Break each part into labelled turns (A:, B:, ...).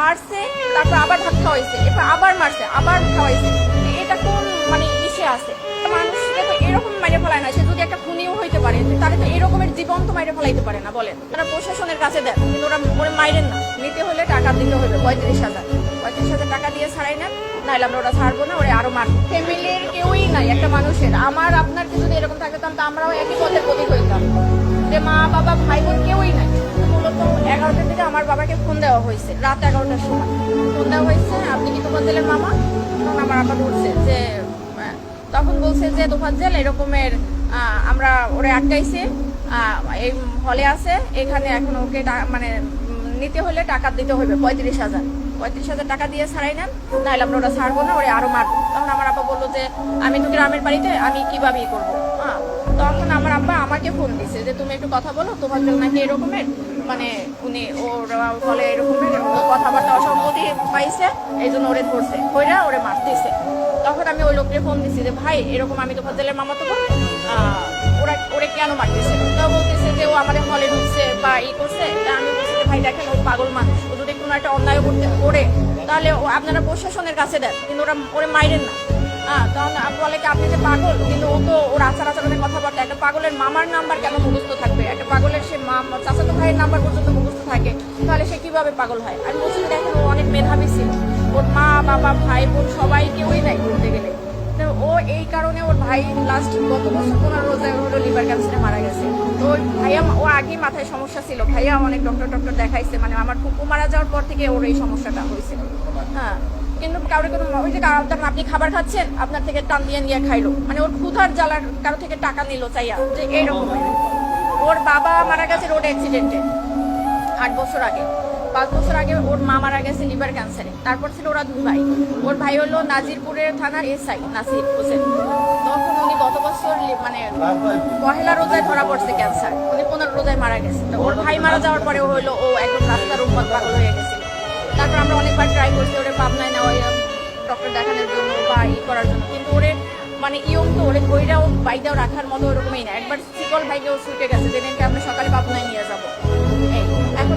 A: মারছে, তারপর আবার ভাত খাওয়াইছে, এরপর আবার মারছে, আবার তো এটা কোন মানে ইসে আছে? মানুষকে তো এরকম মাইরে ফেলায় না, সে যদি একটা খুনিও হইতে পারে, তাহলে তো এরকমের জীবন তো মাইরে ফেলাইতে পারে না, বলেন। তারা প্রশাসনের কাছে দেন কিন্তু ওরা ওরা মাইরেন না। নিতে হলে টাকা দিতে হবে, পঁয়ত্রিশ হাজার। পঁয়ত্রিশ হাজার টাকা দিয়ে ছাড়াই নেন নাহলে আমরা ওরা ছাড়বো না, ওরা আরও মারবো। ফ্যামিলির কেউই নাই, একটা মানুষের। আমার, আপনার যদি এরকম থাকতাম তো আমরাও একই পথের প্রতীক হইতাম। যে মা, বাবা, ভাই বোন কেউই নাই। এগারোটার দিকে আমার বাবাকে ফোন দেওয়া হয়েছে, রাত এগারোটার সময়। ফোন দেওয়া হয়েছে, আপনি কি তোফাজ্জেলের মামা? তখন আমার আপা ধরছে যে তখন বলছে যে তোফাজ্জেল এরকমের আমরা ওরে আটকাইছে এই হলে আছে, এখানে এখন ওকে মানে নিতে হলে টাকা দিতে হবে পঁয়ত্রিশ হাজার। পঁয়ত্রিশ হাজার টাকা দিয়ে ছাড়াই নেন, নাহলে আমরা ওরা ছাড়বো না, ওরে আরও মারবো। তখন আমার আপা বলল যে, আমি তো গ্রামের বাড়িতে, আমি কীভাবে ই করব? হ্যাঁ তখন আমার আব্বা আমাকে ফোন দিছে যে, তুমি একটু কথা বলো, তোমার জন্য নাকি এরকমের? মানে উনি ওর বলে এরকমের কথাবার্তা অসম্মতি পাইছে এই জন্য ওরে ধরছে ওইরা ওরে মারতেছে। তখন আমি ওই লোককে ফোন দিছি যে, ভাই, এরকম আমি তো ফজলের মামা তো ওরা, ওরে কেন মারতেছে? তো বলতেছে যে, ও আমাদের হলে ঢুকছে বা ই করছে আমি ভাই দেখেন ও পাগল মানুষ ও যদি কোনো একটা অন্যায় করতে করে, তাহলে আপনারা প্রশাসনের কাছে দেন, কিন্তু ওরা ওরে মাইরেন না। হ্যাঁ তখন বলে কি, আপনি যে পাগল, কিন্তু ও তো ওর আচার আচরণের কথাবার্তা, একটা পাগলের মামার নাম্বার কেন মুখস্থ থাকবে? একটা পাগলের সে মা চাচাতো ভাইয়ের নাম্বার পর্যন্ত মুখস্থ থাকে, তাহলে সে কীভাবে পাগল হয়? আমি বলছি, দেখেন, ও অনেক মেধাবী ছিল। ওর মা, বাবা, ভাই, বোন সবাই কেউই নাই বলতে গেলে। তো ও এই কারণে ওর ভাই লাস্ট গত বছর পনেরো রোজায় হলো লিভার ক্যান্সারে মারা গেছে। তো ভাইয়া, ও আগে মাথায় সমস্যা ছিল। ভাইয়া অনেক ডক্টর ডক্টর দেখাইছে। মানে আমার ফুপু মারা যাওয়ার পর থেকে ওর এই সমস্যাটা হয়েছিল হ্যাঁ কিন্তু কারোর কোনো ওই যে ধরেন আপনি খাবার খাচ্ছেন, আপনার থেকে টান দিয়ে নিয়ে খাইলো। মানে ওর ক্ষুধার জ্বালার কারও থেকে টাকা নিল চাইয়া, যে এইরকম। ওর বাবা মারা গেছে রোড অ্যাক্সিডেন্টে আট বছর আগে। পাঁচ বছর আগে ওর মা মারা গেছে লিভার ক্যান্সারে। তারপর ছিল ওরা দুই ভাই। ওর ভাই হলো নাজিরপুরের থানার এসআই, নাসির হোসেন। তখন উনি গত বছর মানে পহেলা রোজায় ধরা পড়ছে ক্যান্সার। উনি পনেরো রোজায় মারা গেছে। তো ওর ভাই মারা যাওয়ার পরে ও হলো ও একদম রাস্তার উন্মত পাগল হয়ে গেছিল। তারপর আমরা অনেকবার ট্রাই করছি ওরে পাবনায় নেওয়া ডক্টর দেখানোর জন্য বা ই করার জন্য। কিন্তু ওরে মানে ইয়ং তো, ওরে বইরাও বাইদাও রাখার মতো ওরকমই না। একবার শিকল ভাইকেও ছুটে গেছে, যেদিনকে আমরা সকালে পাবনায় নিয়ে যাব।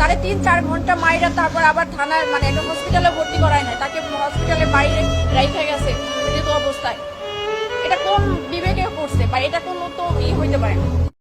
A: তাহলে তিন, চার ঘণ্টা মাইরা তারপর আবার থানায় মানে একটা হসপিটালে ভর্তি করায় না তাকে হসপিটালে বাইরে রাইখা গেছে অবস্থায়। এটা কোন বিবেকে করছে? বা এটা কোন তো ই হইতে পারে না।